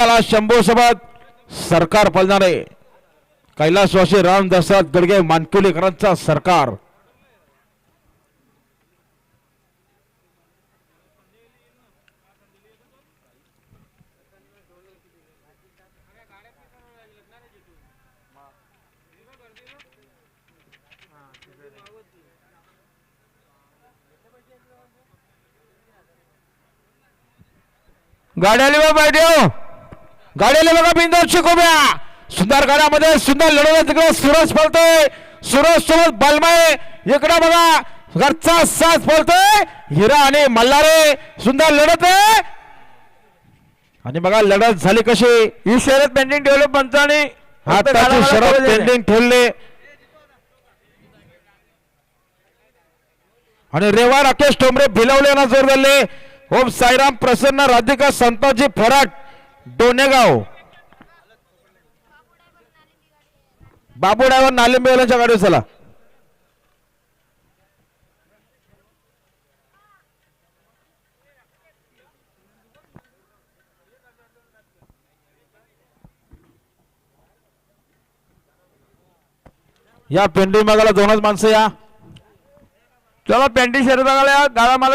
शंभू सोबत सरकार पळणार आहे कैलासवासी राम दशरथ गडगे मानकुलीकरांचा सरकार. गाड्या लिवा पाहिजे गाड्याले बघा बिंदू शिकोब्या. सुंदर गाड्यामध्ये सुंदर लढवत आहे. तिकडे सुरज पळतोय. सुरज सोबत बलमाय इकडे बघा. घरचा साथ पळतोय. हिरा आणि मल्हारे सुंदर लढत आहे आणि बघा लढत झाली कशी? ही शर्यत पेंडिंग ठेवलं पंचाने हाताची शरद पेंडिंग ठेवले. आणि रेवा राकेश टोंबरे भिलवल्यानं जोर दिले. ओम साईराम प्रसन्न राधिका संताजी फराट. डोनेगाव बाबू डायव्हर नालिंबेवाल्यांच्या गाडीवर चला या पेंडी मागाला दोनच माणसं या चला पेंडी शर्यत बघायला या. गाडा मला